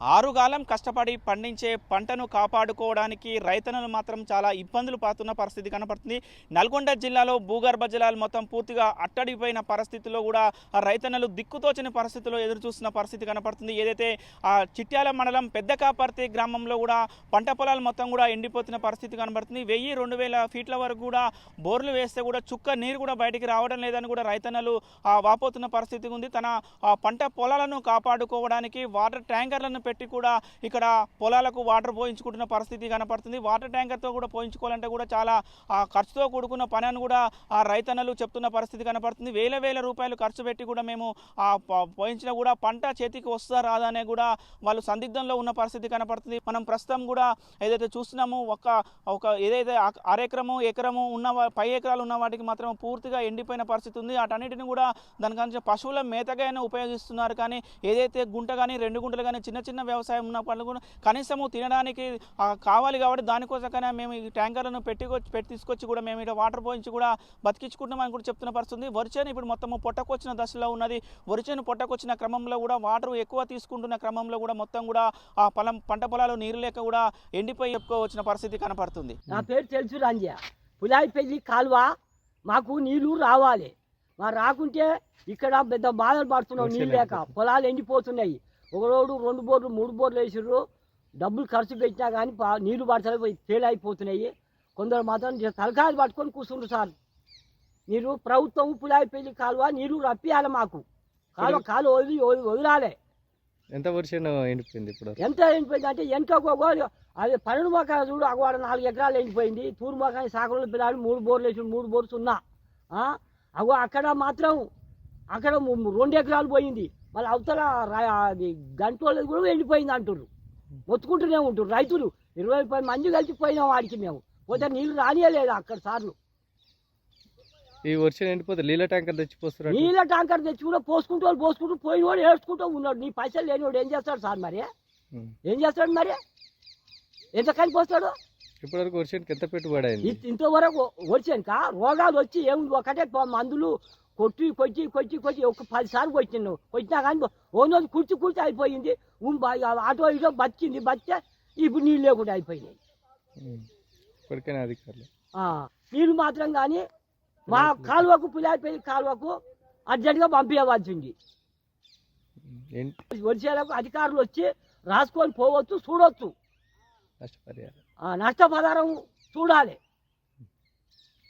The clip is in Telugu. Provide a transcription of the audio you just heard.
ఆరుగాలం కష్టపడి పండించే పంటను కాపాడుకోవడానికి రైతన్నలు మాత్రం చాలా ఇబ్బందులు పడుతున్న పరిస్థితి కనపడుతుంది. నల్గొండ జిల్లాలో భూగర్భ జలాలు మొత్తం పూర్తిగా అట్టడిపోయిన పరిస్థితిలో కూడా రైతన్నలు దిక్కుతోచని పరిస్థితిలో ఎదురు చూస్తున్న పరిస్థితి కనపడుతుంది. ఏదైతే ఆ చిట్యాల మండలం పెద్ద కాపర్తి గ్రామంలో కూడా పంట పొలాలు మొత్తం కూడా ఎండిపోతున్న పరిస్థితి కనబడుతుంది వెయ్యి రెండు వేల ఫీట్ల వరకు కూడా బోర్లు వేస్తే కూడా చుక్క నీరు కూడా బయటికి రావడం లేదని కూడా రైతన్నలు వాపోతున్న పరిస్థితి ఉంది. తన ఆ, పంట పొలాలను కాపాడుకోవడానికి వాటర్ ట్యాంకర్లను పెట్టి కూడా ఇక్కడ పొలాలకు వాటర్ పోయించుకుంటున్న పరిస్థితి కనపడుతుంది. వాటర్ ట్యాంకర్తో కూడా పోయించుకోవాలంటే కూడా చాలా ఆ, ఖర్చుతో కూడుకున్న పని అని కూడా ఆ రైతన్నలు చెప్తున్న పరిస్థితి కనపడుతుంది. వేల వేల రూపాయలు ఖర్చు పెట్టి కూడా మేము ఆ పోయించినా కూడా పంట చేతికి వస్తుందా రాదా అనే కూడా వాళ్ళు సందిగ్ధంలో ఉన్న పరిస్థితి కనపడుతుంది. మనం ప్రస్తుతం కూడా ఏదైతే చూస్తున్నామో ఒక ఒక ఏదైతే అరెకరము ఎకరము ఉన్న పై ఎకరాలు ఉన్న వాటికి మాత్రం పూర్తిగా ఎండిపోయిన పరిస్థితి ఉంది. అటన్నిటిని కూడా దానికంటే పశువుల మేతగానే ఉపయోగిస్తున్నారు. కానీ ఏదైతే గుంట కానీ రెండు గుంటలు కానీ చిన్న చిన్న వ్యవసాయం ఉన్న వాళ్ళు కూడా కనీసము తినడానికి కావాలి కాబట్టి దానికోసమైనా మేము ఈ ట్యాంకర్లను పెట్టి పెట్టి తీసుకొచ్చి కూడా మేము ఇక్కడ వాటర్ పోయించి కూడా బతికించుకుంటామని కూడా చెప్తున్న పరిస్థితుంది. వరిచేను ఇప్పుడు మొత్తము పొట్టకొచ్చిన దశలో ఉన్నది. వరిచేను పొట్టకొచ్చిన క్రమంలో కూడా వాటర్ ఎక్కువ తీసుకుంటున్న క్రమంలో కూడా మొత్తం కూడా ఆ పొలం పంట పొలాలు నీరు లేక కూడా ఎండిపోయి వచ్చిన పరిస్థితి కనపడుతుంది. నా పేరు తెలుసు రంజయ్య పులాయిపల్లి కాలువ? మాకు నీళ్ళు రావాలి. మా రాకుంటే ఇక్కడ పెద్ద బాధలు పడుతున్నాం నీళ్ళు లేక పొలాలు ఎండిపోతున్నాయి. ఒక రోడ్డు రెండు బోర్లు మూడు బోర్లు వేసిర్రు. డబ్బులు ఖర్చు పెట్టినా కానీ పా- నీళ్ళు పడతలే తేలైపోతున్నాయి కొందరు మాత్రం తలకాయలు పట్టుకొని కూర్చుండ్రు సార్. మీరు ప్రభుత్వం పులాయిపల్లి కాలువ నీళ్ళు రప్పియాలి మాకు. కాలువ కాలువ వదిలి వదిలి- వదిలాలి. ఎంత వర్షం ఎండిపోయింది ఇప్పుడు? ఎంత ఎండిపోయింది అంటే వెనక అది పన్నెండు మొక్క చూడు అగవాడ నాలుగు ఎకరాలు ఎండిపోయింది. తూరు మొక్కని సాగులో పిల్లాడు మూడు బోర్లు వేసి మూడు బోర్లు సున్నా. ఆ? అగో అక్కడ మాత్రం అక్కడ రెండు ఎకరాలు పోయింది. మళ్ళీ అవతల అది గంటోళ్ళది కూడా ఎండిపోయింది అంటుర్రు. మొత్తుకుంటూనే ఉంటారు రైతులు ఇరవై పది మంది కలిసి పోయినాం వాడికి మేము. పోతే నీళ్ళు రానియలేదు అక్కడ సార్లు. ఈ వర్షం ఎండిపోతే నీళ్ళ ట్యాంకర్ తెచ్చిపోస్తున్నారు నీళ్ళ ట్యాంకర్ తెచ్చి కూడా పోసుకుంటూ వాళ్ళు పోసుకుంటూ పోయిన వాడు ఏడ్చుకుంటూ ఉన్నాడు. నీ పైసలు లేనివాడు ఏం చేస్తాడు సార్ మరి? ఏం చేస్తాడు మరి? ఎంత కని పోస్తాడు? ఇప్పటివరకు వర్షానికి ఎంత పెట్టుబడి అయింది? ఇంతవరకు వచ్చాక రోగాలు వచ్చి ఏముంది? ఒకటే మందులు కొట్టి కొట్టి కొట్టి కొట్టి ఒక పది సార్లు కొట్టినాను కొట్టినా కానీ ఓనోది కుర్చి కుర్చి అయిపోయింది. అటో ఇటో బతికింది బతికే ఇప్పుడు నీళ్ళు లేకుండా అయిపోయినాయి. ఇప్పటికైనా అధికారులు. నీళ్ళు మాత్రం కానీ మా కాలువకు పులాయిపల్లి కాలువకు అర్జెంటుగా పంపించవలసింది. వచ్చేలకు అధికారులు వచ్చి రాసుకొని పోవచ్చు చూడొచ్చు నష్టపరిహారం. నష్టపరిహారం చూడాలి.